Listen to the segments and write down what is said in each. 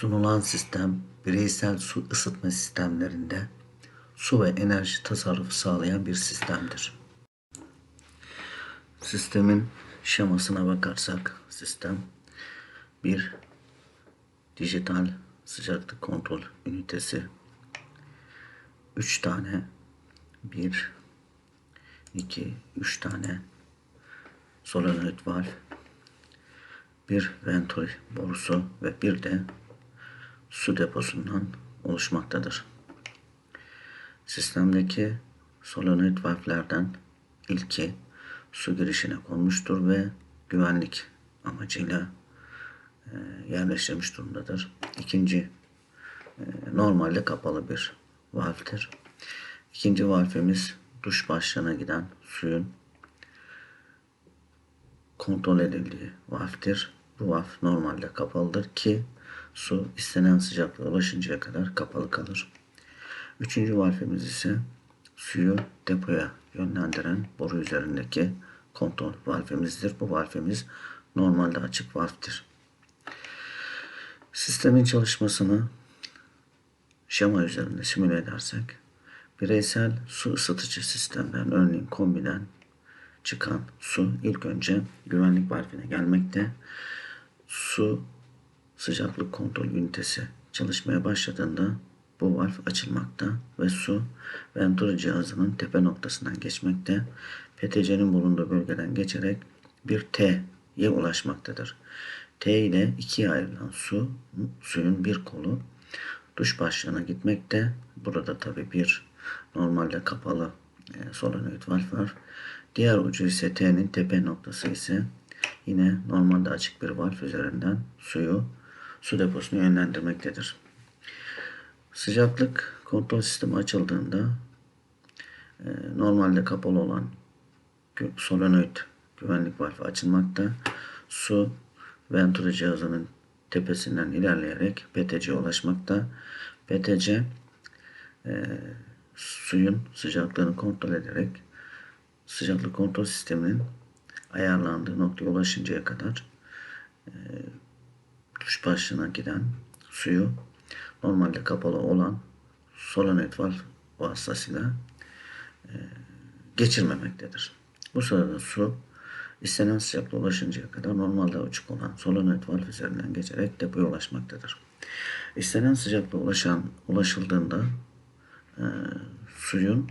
Sunulan sistem bireysel su ısıtma sistemlerinde su ve enerji tasarrufu sağlayan bir sistemdir. Sistemin şemasına bakarsak sistem bir dijital sıcaklık kontrol ünitesi 3 tane 1 2 3 tane solenoid valv bir venturi borusu ve bir de su deposundan oluşmaktadır. Sistemdeki solenoid valvlerden ilki su girişine konmuştur ve güvenlik amacıyla e, durumdadır. İkinci e, normalde kapalı bir valvdir. İkinci valvimiz duş başlığına giden suyun kontrol edildiği valvdir. Bu valv normalde kapalıdır ki su istenen sıcaklığa ulaşıncaya kadar kapalı kalır. Üçüncü valvimiz ise suyu depoya yönlendiren boru üzerindeki kontrol valvimizdir. Bu valvimiz normalde açık valvdir. Sistemin çalışmasını şema üzerinde simüle edersek bireysel su ısıtıcı sistemden örneğin kombiden çıkan su ilk önce güvenlik valvine gelmekte. Su sıcaklık kontrol ünitesi çalışmaya başladığında bu valv açılmakta ve su venturi cihazının tepe noktasından geçmekte. PTC'nin bulunduğu bölgeden geçerek bir T'ye ulaşmaktadır. T ile ikiye ayrılan su, suyun bir kolu duş başlığına gitmekte. Burada tabi bir normalde kapalı e, solenoid valv var. Diğer ucu ise T'nin tepe noktası ise yine normalde açık bir valv üzerinden suyu su deposuna yönlendirmektedir. Sıcaklık kontrol sistemi açıldığında e, normalde kapalı olan solenoid güvenlik valvi açılmakta. Su venturi cihazının tepesinden ilerleyerek PTC'ye ulaşmakta. PTC e, suyun sıcaklığını kontrol ederek sıcaklık kontrol sisteminin ayarlandığı noktaya ulaşıncaya kadar e, duş başlığına giden suyu normalde kapalı olan solenoid valv vasıtasıyla e, geçirmemektedir. Bu sırada su istenen sıcaklığa ulaşıncaya kadar normalde açık olan solenoid valv üzerinden geçerek depoya ulaşmaktadır. İstenen sıcaklığa ulaşan ulaşıldığında e, suyun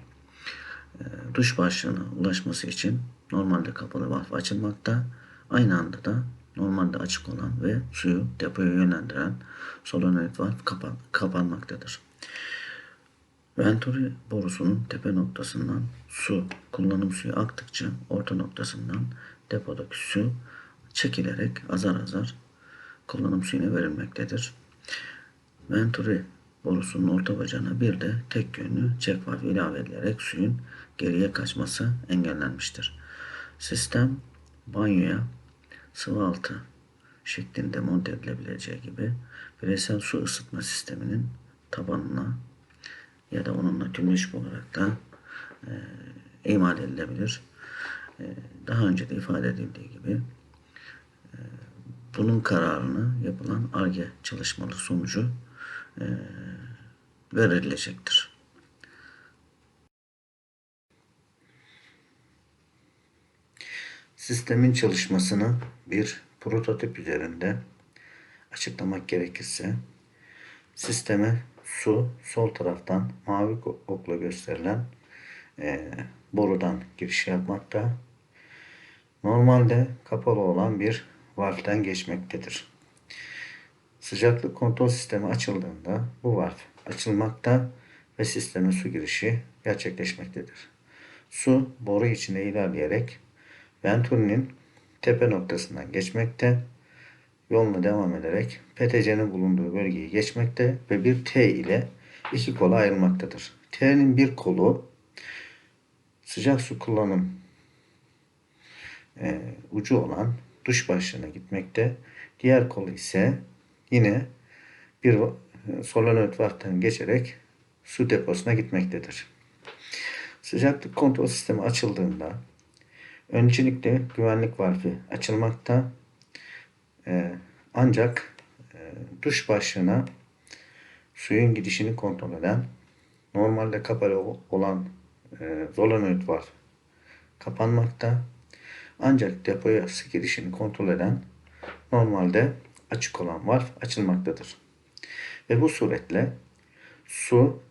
e, duş başlığına ulaşması için normalde kapalı valv açılmakta. Aynı anda da normalde açık olan ve suyu depoya yönlendiren solenoid valv kapan kapanmaktadır. Venturi borusunun tepe noktasından su, kullanım suyu aktıkça orta noktasından depodaki su çekilerek azar azar kullanım suyuna verilmektedir. Venturi borusunun orta bacağına bir de tek yönlü çek valvi ilave edilerek suyun geriye kaçması engellenmiştir. Sistem banyoya sıvı altı şeklinde monte edilebileceği gibi bireysel su ısıtma sisteminin tabanına ya da onunla tümleşik olarak da e, imal edilebilir. E, daha önce de ifade edildiği gibi e, bunun kararını yapılan ARGE çalışmaları sonucu e, verilecektir. Sistemin çalışmasını bir prototip üzerinde açıklamak gerekirse sisteme su sol taraftan mavi okla gösterilen e, borudan giriş yapmakta. Normalde kapalı olan bir valvden geçmektedir. Sıcaklık kontrol sistemi açıldığında bu valv açılmakta ve sisteme su girişi gerçekleşmektedir. Su boru içine ilerleyerek Venturi'nin tepe noktasından geçmekte, yoluna devam ederek PTC'nin bulunduğu bölgeyi geçmekte ve bir T ile iki kola ayrılmaktadır. T'nin bir kolu sıcak su kullanım e, ucu olan duş başlığına gitmekte. Diğer kolu ise yine bir e, solenoid valvten geçerek su deposuna gitmektedir. Sıcaklık kontrol sistemi açıldığında Öncelikle güvenlik valfi açılmakta. Ee, ancak e, duş başlığına suyun gidişini kontrol eden normalde kapalı olan e, solenoid var kapanmakta. Ancak depoya su girişini kontrol eden normalde açık olan var açılmaktadır. Ve bu suretle su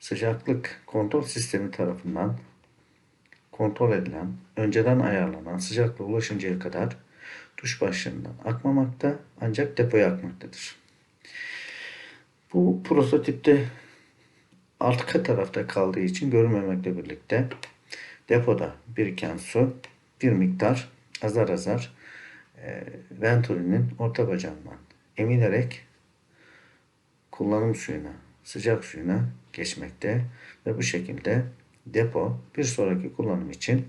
sıcaklık kontrol sistemi tarafından kontrol edilen, önceden ayarlanan sıcaklığa ulaşıncaya kadar duş başlığından akmamakta ancak depoya akmaktadır. Bu prototipte arka tarafta kaldığı için görünmemekle birlikte depoda biriken su bir miktar azar azar e, Venturi'nin orta bacağından emilerek kullanım suyuna, sıcak suyuna geçmekte ve bu şekilde depo bir sonraki kullanım için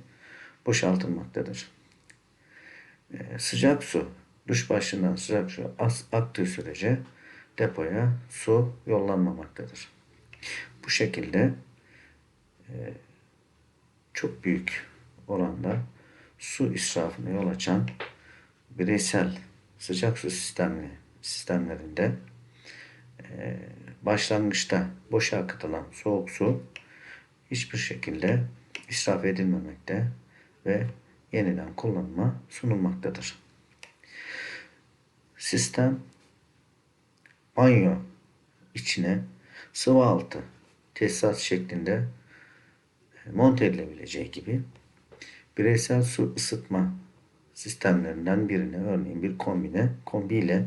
boşaltılmaktadır. Ee, sıcak su, duş başlığından sıcak su aktığı sürece depoya su yollanmamaktadır. Bu şekilde e, çok büyük oranda su israfına yol açan bireysel sıcak su sistemi sistemlerinde e, başlangıçta boşa akıtılan soğuk su hiçbir şekilde israf edilmemekte ve yeniden kullanıma sunulmaktadır. Sistem banyo içine sıvı altı tesisat şeklinde monte edilebileceği gibi bireysel su ısıtma sistemlerinden birine örneğin bir kombine kombiyle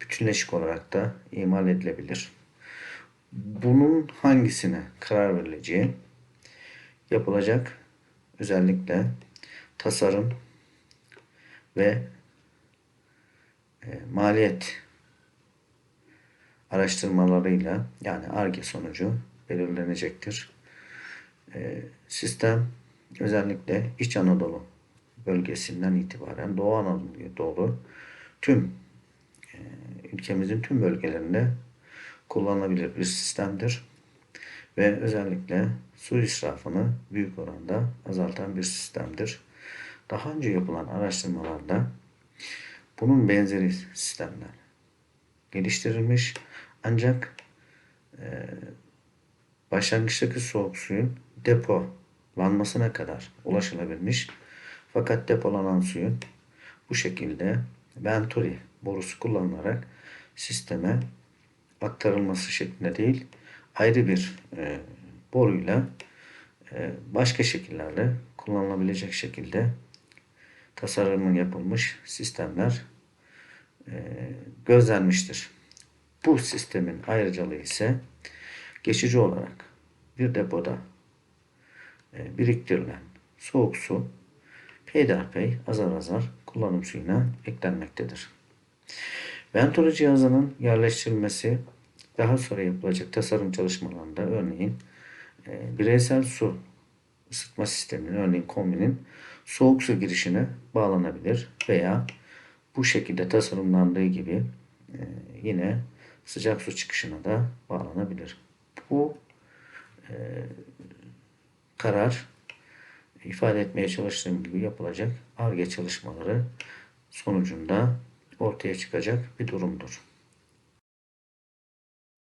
bütünleşik olarak da imal edilebilir. Bunun hangisine karar verileceği yapılacak özellikle tasarım ve e, maliyet araştırmalarıyla yani ARGE sonucu belirlenecektir. E, sistem özellikle İç Anadolu bölgesinden itibaren Doğu Anadolu'ya doğru tüm e, ülkemizin tüm bölgelerinde kullanılabilir bir sistemdir. Ve özellikle su israfını büyük oranda azaltan bir sistemdir. Daha önce yapılan araştırmalarda bunun benzeri sistemler geliştirilmiş ancak e, başlangıçtaki soğuk suyun depolanmasına kadar ulaşılabilmiş. Fakat depolanan suyun bu şekilde Venturi borusu kullanılarak sisteme aktarılması şeklinde değil, ayrı bir e, boruyla e, başka şekillerle kullanılabilecek şekilde tasarımı yapılmış sistemler e, gözlenmiştir. Bu sistemin ayrıcalığı ise geçici olarak bir depoda e, biriktirilen soğuk su peyderpey azar azar kullanım suyuna eklenmektedir. Venturi cihazının yerleştirilmesi daha sonra yapılacak tasarım çalışmalarında örneğin e, bireysel su ısıtma sisteminin örneğin kombinin soğuk su girişine bağlanabilir veya bu şekilde tasarımlandığı gibi e, yine sıcak su çıkışına da bağlanabilir. Bu e, karar ifade etmeye çalıştığım gibi yapılacak ARGE çalışmaları sonucunda ortaya çıkacak bir durumdur.